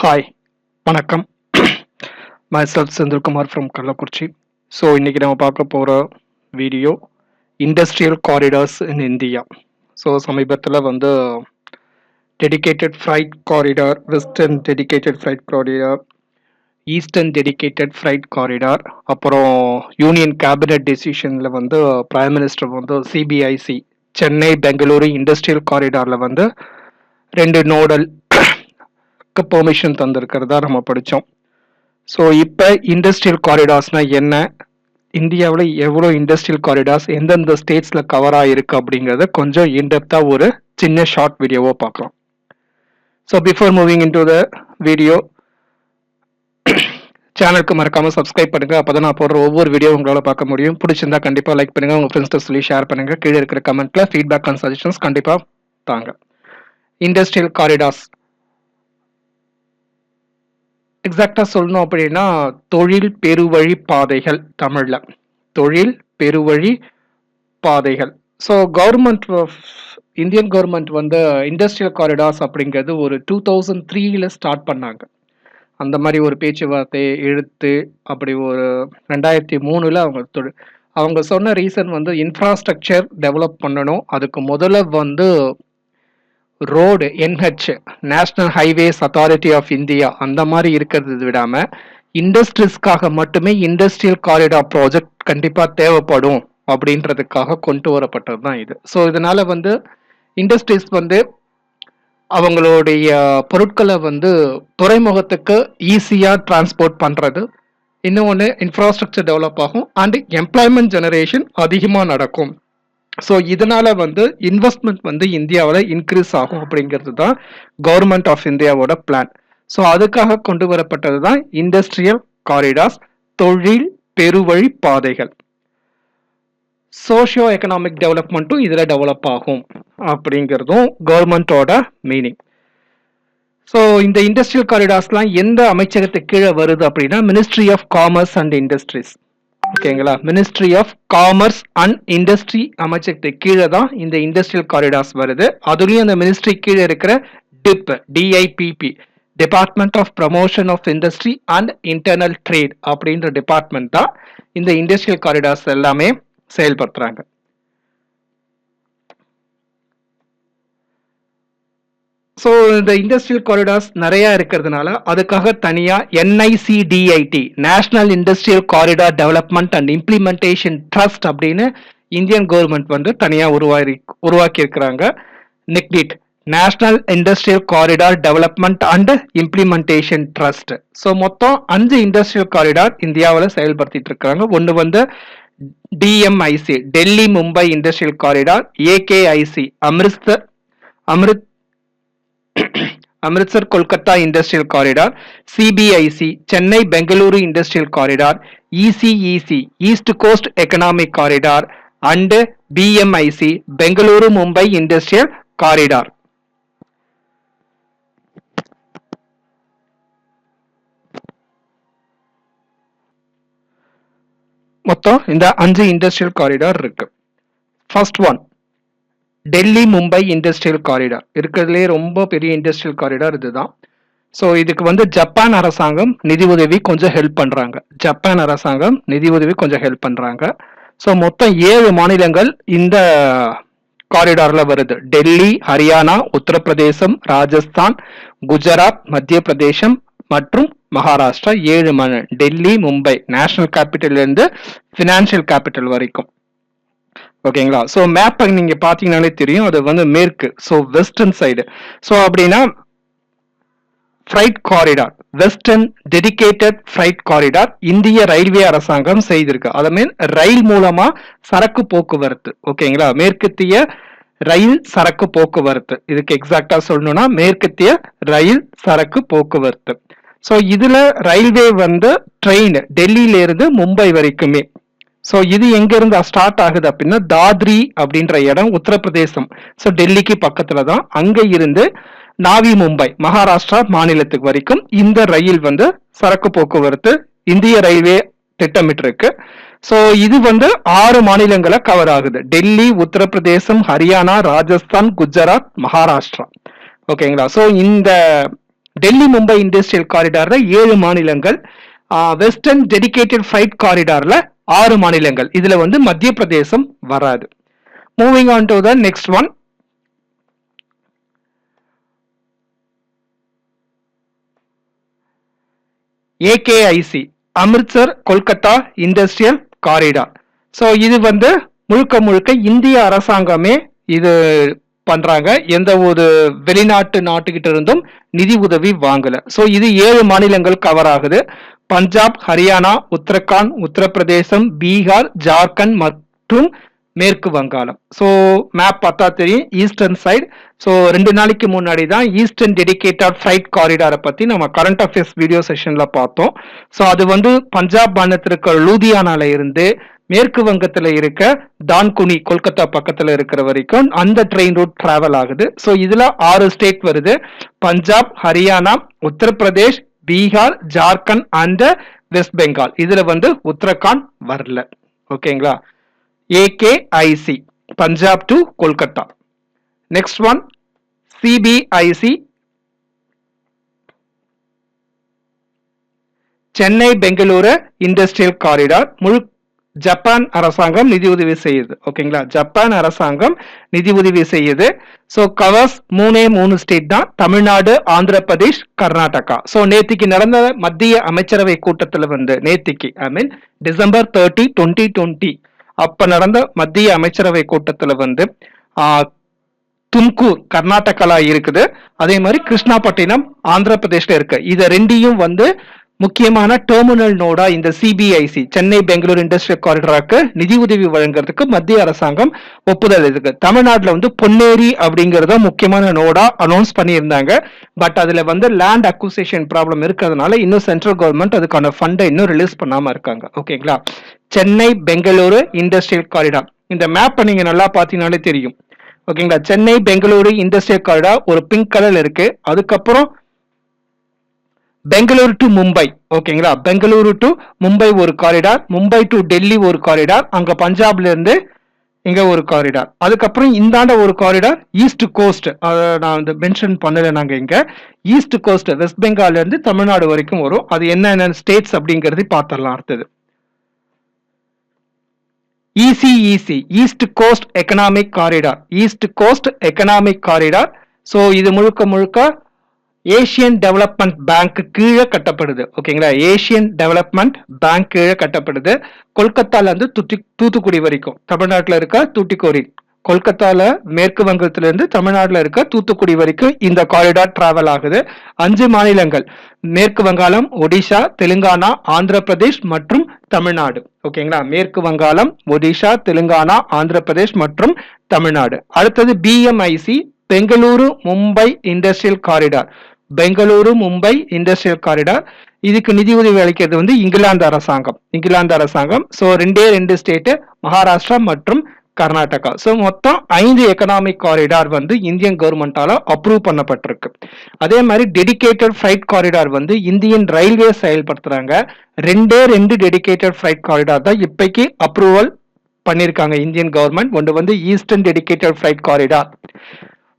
Hi வணக்கம். Myself Senthilkumar from Kallakurichi. So இன்னைக்கு நம்ம பார்க்க போகிற video industrial corridors in India so சமீபத்தில் வந்து dedicated freight corridor western dedicated freight corridor eastern dedicated freight corridor அப்புறம் யூனியன் கேபினட் டெசிஷனில் வந்து பிரைம் மினிஸ்டர் வந்து சிபிஐசி சென்னை பெங்களூரு இண்டஸ்ட்ரியல் காரிடாரில் வந்து ரெண்டு நோடல் பெர்மிஷன் தந்திருக்கிறதா நம்ம படித்தோம் ஸோ இப்போ இண்டஸ்ட்ரியல் காரிடார்ஸ்னால் என்ன? இந்தியாவில் எவ்வளோ இண்டஸ்ட்ரியல் காரிடார்ஸ் எந்தெந்த ஸ்டேட்ஸில் கவர் ஆகிருக்கு அப்படிங்கிறத கொஞ்சம் இன்டெப்த்தாக ஒரு சின்ன ஷார்ட் வீடியோவாக பார்க்கலாம். So before moving in to the video சேனலுக்கு மறக்காமல் சப்ஸ்கிரைப் பண்ணுங்கள் அப்போ தான் நான் போடுற ஒவ்வொரு வீடியோ உங்களால் பார்க்க முடியும். பிடிச்சிருந்தா கண்டிப்பாக லைக் பண்ணுங்கள் உங்கள் ஃப்ரெண்ட்ஸ்ட்டு சொல்லி ஷேர் பண்ணுங்கள் கீழே இருக்கிற கமெண்ட்டில் ஃபீட்பேக் அண்ட் சஜஷன்ஸ் கண்டிப்பாக தாங்க. இண்டஸ்ட்ரியல் காரிடார்ஸ் எக்ஸாக்டா சொல்லணும் அப்படின்னா தொழில் பெருவழி பாதைகள் தமிழ்ல. தொழில் பெருவழி பாதைகள். ஸோ கவர்மெண்ட் இந்தியன் கவர்மெண்ட் வந்து இண்டஸ்ட்ரியல் காரிடார்ஸ் அப்படிங்கிறது ஒரு டூ தௌசண்ட் த்ரீல ஸ்டார்ட் பண்ணாங்க. அந்த மாதிரி ஒரு பேச்சுவார்த்தையை எழுத்து அப்படி ஒரு ரெண்டாயிரத்தி மூணில் அவங்க தொழில் அவங்க சொன்ன ரீசன் வந்து இன்ஃப்ராஸ்ட்ரக்சர் டெவலப் பண்ணணும். அதுக்கு முதல்ல வந்து road NH national highways authority of India அந்த மாதிரி இருக்கிறது விடாமல் இண்டஸ்ட்ரீஸ்க்காக மட்டுமே இண்டஸ்ட்ரியல் காரிடார் ப்ராஜெக்ட் கண்டிப்பாக தேவைப்படும் அப்படின்றதுக்காக கொண்டு வரப்பட்டது தான் இது. ஸோ இதனால் வந்து இண்டஸ்ட்ரீஸ் வந்து அவங்களுடைய பொருட்களை வந்து துறைமுகத்துக்கு ஈஸியாக டிரான்ஸ்போர்ட் பண்ணுறது இன்னொன்று இன்ஃப்ராஸ்ட்ரக்சர் டெவலப் ஆகும் அண்ட் எம்ப்ளாய்மெண்ட் ஜெனரேஷன் அதிகமாக நடக்கும். ஸோ இதனால வந்து இன்வெஸ்ட்மெண்ட் வந்து இந்தியாவில் இன்க்ரீஸ் ஆகும் அப்படிங்கிறது தான் கவர்மெண்ட் ஆஃப் இந்தியாவோட பிளான் ஸோ அதுக்காக கொண்டு வரப்பட்டது தான் இண்டஸ்ட்ரியல் காரிடார்ஸ் தொழில் பெருவழி பாதைகள். சோஷியோ எக்கனாமிக் டெவலப்மெண்ட்டும் இதில் டெவலப் ஆகும் அப்படிங்கிறதும் கவர்மெண்ட்டோட மீனிங் ஸோ இந்த இண்டஸ்ட்ரியல் காரிடார்ஸ்லாம் எந்த அமைச்சகத்துக்கு கீழே வருது அப்படின்னா ministry of commerce and industries ஓகேங்களா? Ministry of commerce and industry அமைச்சகத்துக்கு கீழே தான் இந்த இண்டஸ்ட்ரியல் காரிடார்ஸ் வருது. அதுலேயும் அந்த மினிஸ்ட்ரி கீழே இருக்கிற DIP DIPP department of promotion of industry and internal trade அப்படின்ற டிபார்ட்மெண்ட் தான் இந்த இண்டஸ்ட்ரியல் காரிடார்ஸ் எல்லாமே செயல்படுத்துறாங்க. ஸோ இந்த இண்டஸ்ட்ரியல் காரிடார்ஸ் நிறையா இருக்கிறதுனால அதுக்காக தனியாக NICDIT national industrial corridor development and implementation trust அப்படின்னு இந்தியன் கவர்மெண்ட் வந்து தனியாக உருவாக்கி உருவாக்கி இருக்கிறாங்க NICDIT national industrial corridor development and implementation trust so மொத்தம் அஞ்சு இண்டஸ்ட்ரியல் காரிடார் இந்தியாவில் செயல்படுத்திட்டு இருக்காங்க ஒன்று வந்து DMIC Delhi Mumbai industrial corridor AKIC Amrit Amrit Amritsar Kolkata industrial corridor CBIC Chennai Bengaluru industrial corridor ECEC east coast economic corridor and BMIC Bengaluru Mumbai industrial corridor. மொத்தம் இந்த அஞ்சு இண்டஸ்ட்ரியல் காரிடார் இருக்கு. First one Delhi Mumbai industrial corridor இருக்கிறதுலே ரொம்ப பெரிய industrial corridor இதுதான். So இதுக்கு வந்து ஜப்பான் அரசாங்கம் நிதி உதவி கொஞ்சம் ஹெல்ப் பண்ணுறாங்க ஜப்பான் அரசாங்கம் நிதி உதவி கொஞ்சம் ஹெல்ப் பண்ணுறாங்க ஸோ மொத்தம் ஏழு மாநிலங்கள் இந்த காரிடாரில் வருது. டெல்லி ஹரியானா உத்தரப்பிரதேசம் ராஜஸ்தான் குஜராத் மத்திய பிரதேசம் மற்றும் மகாராஷ்டிரா ஏழு மாநிலம் டெல்லி மும்பை நேஷனல் கேபிட்டல் இருந்து ஃபினான்ஷியல் கேபிட்டல் வரைக்கும். ஓகேங்களா? ஸோ மேப்பை நீங்க பாத்தீங்கன்னாலே தெரியும். அது வந்து மேற்கு ஸோ வெஸ்டர்ன் சைடு ஸோ அப்படின்னா freight corridor western dedicated freight corridor இந்திய ரயில்வே அரசாங்கம் செய்திருக்கு. அதை மீன் ரயில் மூலமா சரக்கு போக்குவரத்து. ஓகேங்களா? மேற்கத்திய ரயில் சரக்கு போக்குவரத்து. இதுக்கு எக்ஸாக்டா சொல்லணும்னா மேற்கத்திய ரயில் சரக்கு போக்குவரத்து. ஸோ இதுல ரயில்வே வந்து ட்ரெயின் டெல்லியில இருந்து மும்பை வரைக்குமே. ஸோ இது எங்க இருந்து ஸ்டார்ட் ஆகுது அப்படின்னா தாத்ரி அப்படின்ற இடம் உத்தரப்பிரதேசம். ஸோ டெல்லிக்கு பக்கத்துல தான். அங்க இருந்து நாவி மும்பை மகாராஷ்டிரா மாநிலத்துக்கு வரைக்கும் இந்த ரயில் வந்து சரக்கு போக்குவரத்து இந்திய ரயில்வே திட்டமிட்டிருக்கு. ஸோ இது வந்து ஆறு மாநிலங்களை கவர் ஆகுது. டெல்லி உத்தரப்பிரதேசம் ஹரியானா ராஜஸ்தான் குஜராத் மகாராஷ்டிரா. ஓகேங்களா? ஸோ இந்த டெல்லி மும்பை இண்டஸ்ட்ரியல் காரிடார்ல ஏழு மாநிலங்கள் வெஸ்டர்ன் டெடிகேட்டட் ஃப்ளைட் காரிடார்ல ஆறு மாநிலங்கள். இதுல வந்து மத்திய பிரதேசம் வராது moving on to the next one AKIC Amritsar Kolkata industrial corridor so இது வந்து முழுக்க முழுக்க இந்திய அரசாங்கமே இது பண்றாங்க. எந்த ஒரு வெளிநாட்டு நாட்டுகிட்ட இருந்தும் நிதி உதவி வாங்கல. ஸோ இது ஏழு மாநிலங்கள் கவர் ஆகுது. பஞ்சாப் ஹரியானா உத்தரகாண்ட் உத்தரப்பிரதேசம் பீகார் ஜார்க்கண்ட் மற்றும் மேற்கு வங்காளம். ஸோ மேப் பார்த்தா தெரியும். ஈஸ்டர்ன் சைடு ஸோ ரெண்டு நாளைக்கு முன்னாடி தான் ஈஸ்டர்ன் டெடிகேட்டட் ஃப்ளைட் காரிடாரை பற்றி நம்ம கரண்ட் அஃபேர்ஸ் வீடியோ செஷனில் பார்த்தோம். ஸோ அது வந்து பஞ்சாப் மாநிலத்தில் இருக்கிற லூதியானால இருந்து மேற்கு வங்கத்தில் இருக்க தான்குனி கொல்கத்தா பக்கத்தில் இருக்கிற வரைக்கும் அந்த ட்ரெயின் ரூட் டிராவல் ஆகுது. ஸோ இதில் ஆறு ஸ்டேட் வருது. பஞ்சாப் ஹரியானா உத்தரப்பிரதேஷ் பீகார் ஜார்க்கண்ட் அண்ட் வெஸ்ட் பெங்கால் இதுல வந்து உத்தரகாண்ட் வரல. ஓகேங்களா AKIC Punjab to Kolkata. Next one CBIC Chennai Bengaluru industrial corridor முழு ஜப்பான் அரசாங்கம் நிதி உதவி செய்யுது. ஓகேங்களா ஜப்பான் அரசாங்கம் நிதி உதவி செய்யுது. ஸோ கவர்ஸ் மூணே மூணு ஸ்டேட் தான். தமிழ்நாடு ஆந்திர பிரதேஷ் கர்நாடகா. ஸோ நேத்திக்கு நடந்த மத்திய அமைச்சரவை கூட்டத்தில் வந்து நேத்திக்கு I mean December thirty twenty twenty அப்ப நடந்த மத்திய அமைச்சரவை கூட்டத்தில் வந்து தும்கூர் கர்நாடகால இருக்குது. அதே மாதிரி கிருஷ்ணாப்பட்டினம் ஆந்திர பிரதேஷ்ல இருக்கு. இதை ரெண்டையும் வந்து முக்கியமான டெர்மினல் நோடா இந்த சிபிஐசி சென்னை பெங்களூர் இண்டஸ்ட்ரியல் காரிடராக்கு நிதி உதவி வழங்குறதுக்கு மத்திய அரசாங்கம் ஒப்புதல் இருக்கு. தமிழ்நாட்டில் வந்து பொன்னேரி அப்படிங்கறத முக்கியமான நோடா அனௌன்ஸ் பண்ணியிருந்தாங்க. பட் அதுல வந்து லேண்ட் அக்விசேஷன் ப்ராப்ளம் இருக்கிறதுனால இன்னும் சென்ட்ரல் கவர்மெண்ட் அதுக்கான ஃபண்டை இன்னும் ரிலீஸ் பண்ணாம இருக்காங்க. ஓகேங்களா சென்னை பெங்களூரு இண்டஸ்ட்ரியல் காரிடார் இந்த மேப் நீங்க நல்லா பார்த்தீங்கனாலே தெரியும். ஓகேங்களா சென்னை பெங்களூரு இண்டஸ்ட்ரியல் காரிடார் ஒரு பிங்க் கலர்ல இருக்கு. அதுக்கப்புறம் பெங்களூரு டு மும்பை ஓகேங்களா பெங்களூரு டு மும்பை ஒரு காரிடார் மும்பை டு டெல்லி ஒரு காரிடார் அங்க பஞ்சாப்ல இருந்து இங்க ஒரு காரிடார் அதுக்கப்புறம் இந்தாண்ட ஒரு காரிடார் ஈஸ்ட் கோஸ்ட் நான் வந்து மென்ஷன் பண்ணல நாங்க இங்க. ஈஸ்ட் கோஸ்ட் வெஸ்ட் பெங்கால்ல இருந்து தமிழ்நாடு வரைக்கும் வரும். அது என்னென்ன ஸ்டேட்ஸ் அப்படிங்கறது பார்த்துடலாம் அடுத்தது. ECEC east coast economic corridor east coast economic corridor so இது முழுக்க முழுக்க ஏசியன் டெவலப்மெண்ட் பேங்க் கீழே கட்டப்படுது. ஓகேங்களா ஏசியன் டெவலப்மெண்ட் பேங்க் கீழே கட்டப்படுது. கொல்கத்தால இருந்து தூத்துக்குடி வரைக்கும். தமிழ்நாட்டில் இருக்க? தூத்துக்குடி. கொல்கத்தால மேற்கு வங்கத்திலிருந்து தமிழ்நாட்டில் இருக்க? தூத்துக்குடி வரைக்கும் இந்த காரிடார் டிராவல் ஆகுது. அஞ்சு மாநிலங்கள். மேற்கு வங்காளம் ஒடிஷா தெலுங்கானா ஆந்திர பிரதேஷ் மற்றும் தமிழ்நாடு. ஓகேங்களா மேற்கு வங்காளம் ஒடிஷா தெலுங்கானா ஆந்திர பிரதேஷ் மற்றும் தமிழ்நாடு. அடுத்தது BMIC Bengaluru Mumbai industrial corridor Bengaluru Mumbai industrial corridor இதுக்கு நிதி உதவி அளிக்கிறது வந்து இங்கிலாந்து அரசாங்கம். இங்கிலாந்து அரசாங்கம். ஸோ ரெண்டே ரெண்டு ஸ்டேட்டு மகாராஷ்டிரா மற்றும் கர்நாடகா. ஸோ மொத்தம் ஐந்து எக்கனாமிக் காரிடார் வந்து இந்தியன் கவர்மெண்டால அப்ரூவ் பண்ணப்பட்டிருக்கு. அதே மாதிரி டெடிகேட்டட் ஃப்ரைட் காரிடார் வந்து இந்தியன் ரயில்வே செயல்படுத்துறாங்க. ரெண்டே ரெண்டு டெடிகேட்டட் ஃப்ரைட் காரிடார் தான் இப்பைக்கு அப்ரூவல் பண்ணியிருக்காங்க இந்தியன் கவர்மெண்ட் ஒன்று வந்து ஈஸ்டர்ன் டெடிகேட்டட் ஃப்ரைட் காரிடார்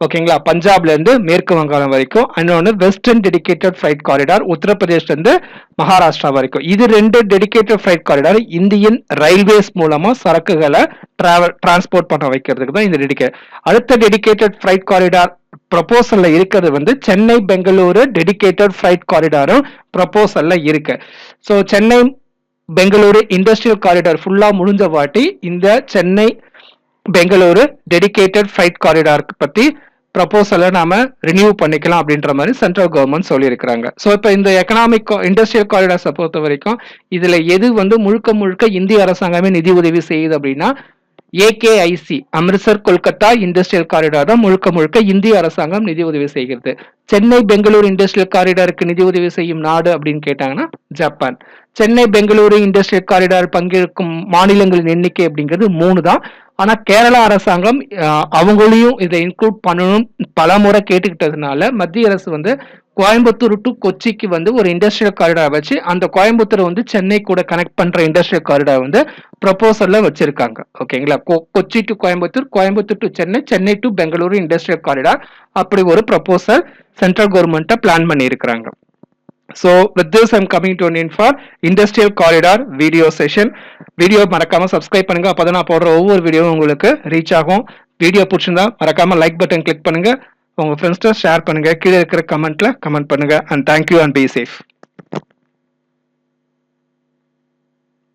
ஓகேங்களா? பஞ்சாப்ல இருந்து மேற்கு வங்காளம் வரைக்கும் இன்னொன்று வெஸ்டர்ன் டெடிகேட்டட் ஃபிளைட் காரிடார் உத்தரப்பிரதேஷ்ல இருந்து மகாராஷ்டிரா வரைக்கும். இது ரெண்டு dedicated flight corridor Indian railways மூலமா சரக்குகளை டிராவல் டிரான்ஸ்போர்ட் பண்ண வைக்கிறதுக்கு தான் இந்த டெடிக்கேட் அடுத்த டெடிகேட்டட் ஃபிளைட் காரிடார் ப்ரப்போசல்ல இருக்கிறது வந்து சென்னை பெங்களூரு டெடிகேட்டட் ஃபிளைட் காரிடாரும் ப்ரப்போசல்ல இருக்கு. So Chennai Bengaluru industrial corridor ஃபுல்லா முடிஞ்ச வாட்டி இந்த Chennai Bengaluru dedicated fight corridor பத்தி ப்ரப்போசலை நாம ரினியூ பண்ணிக்கலாம் அப்படின்ற மாதிரி சென்ட்ரல் கவர்மெண்ட் சொல்லியிருக்கிறாங்க. ஸோ இப்போ இந்த எக்கனாமிக் இண்டஸ்ட்ரியல் காரிடார்ஸை பொறுத்த வரைக்கும் இதில் எது வந்து முழுக்க முழுக்க இந்திய அரசாங்கமே நிதி உதவி செய்யுது அப்படின்னா AKIC Amritsar Kolkata industrial corridor தான் முழுக்க முழுக்க இந்திய அரசாங்கம் நிதி உதவி செய்கிறது. சென்னை பெங்களூர் இண்டஸ்ட்ரியல் காரிடாருக்கு நிதி உதவி செய்யும் நாடு அப்படின்னு கேட்டாங்கன்னா Japan. Chennai Bengaluru industrial corridor பங்கேற்கும் மாநிலங்களின் எண்ணிக்கை அப்படிங்கிறது மூணு தான். ஆனா கேரளா அரசாங்கம் அவங்களையும் இதை இன்க்ளூட் பண்ணணும் பல முறை கேட்டுக்கிட்டதுனால மத்திய அரசு வந்து கோயம்புத்தூர் டு கொச்சிக்கு வந்து ஒரு இண்டஸ்ட்ரியல் காரிடார் வச்சு அந்த கோயம்புத்தூர் வந்து சென்னை கூட கனெக்ட் பண்ற இண்டஸ்ட்ரியல் காரிடார் வந்து ப்ரொபோசல்ல வச்சிருக்காங்க. ஓகேங்களா கொ- Kochi to Coimbatore Coimbatore to Chennai Chennai to Bengaluru industrial corridor அப்படி ஒரு ப்ரொபோசல் சென்ட்ரல் கவர்மெண்ட்டை பிளான் பண்ணியிருக்கிறாங்க. So with this I'm coming to in for industrial corridor video session video மறக்காம சப்ஸ்கிரைப் பண்ணுங்க. அப்பதான் நான் போடுற ஒவ்வொரு வீடியோவும் உங்களுக்கு ரீச் ஆகும். வீடியோ பிடிச்சிருந்தா மறக்காம லைக் பட்டன் கிளிக் பண்ணுங்க. உங்க ஃப்ரெண்ட்ஸ்ட ஷேர் பண்ணுங்க. கீழே இருக்கிற கமெண்ட்ல கமெண்ட் பண்ணுங்க. And thank you and be safe